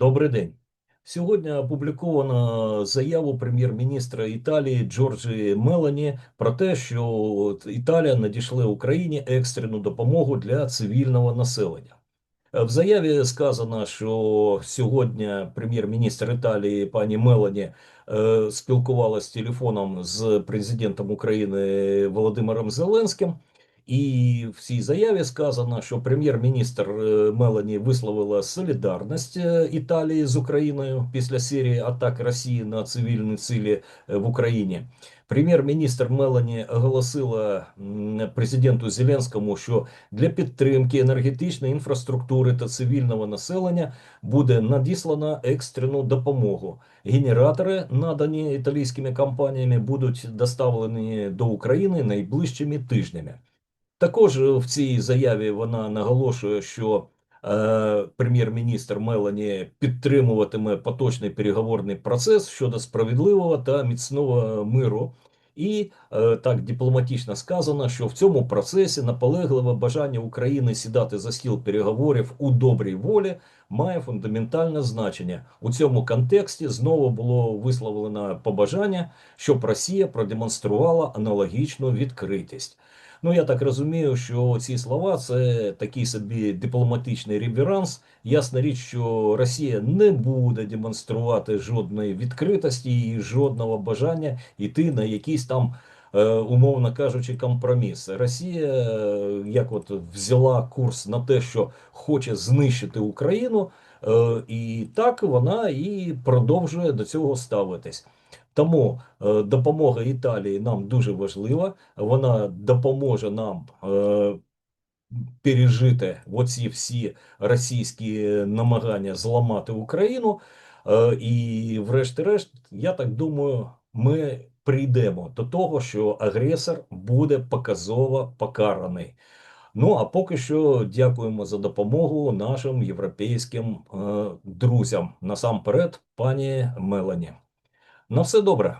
Добрий день. Сьогодні опубліковано заяву прем'єр-міністра Італії Джорджі Мелані про те, що Італія надійшла Україні екстрену допомогу для цивільного населення. Е, В заяві сказано, що сьогодні прем'єр-міністр Італії пані Мелані е, спілкувалася телефоном з президентом України Володимиром Зеленським. І в цій заяві сказано, що прем'єр-міністр е, Мелані висловила солідарність е, Італії з Україною після серії атак Росії на цивільні цілі е, в Україні. Прем'єр-міністр Мелані оголосила президенту Зеленському, що для підтримки енергетичної інфраструктури та цивільного населення буде надіслана екстрену допомогу. Генератори, надані італійськими компаніями, будуть доставлені до України найближчими тижнями. Також е, в цій заяві вона наголошує, що е, прем'єр-міністр Мелані підтримуватиме поточний переговорний процес щодо справедливого та міцного миру. І е, так дипломатично сказано, що в цьому процесі наполегливе бажання України сідати за стіл переговорів у добрій волі має фундаментальне значення. У цьому контексті знову було висловлено побажання, щоб Росія продемонструвала аналогічну відкритість. Ну, я так розумію, що ці слова це такий собі дипломатичний реверанс. Ясна річ, що Росія не буде демонструвати жодної відкритості і жодного бажання йти на якісь там, е, умовно кажучи, компроміси. Росія е, як от взяла курс на те, що хоче знищити Україну, е, і так вона і продовжує до цього ставитись. Тому е, допомога Італії нам дуже важлива. Вона допоможе нам е, пережити оці всі російські намагання зламати Україну. Е, і, врешті-решт, я так думаю, ми прийдемо до того, що агресор буде показово покараний. Ну а поки що дякуємо за допомогу нашим європейським е, друзям. Насамперед, пані Мелані. На все добре.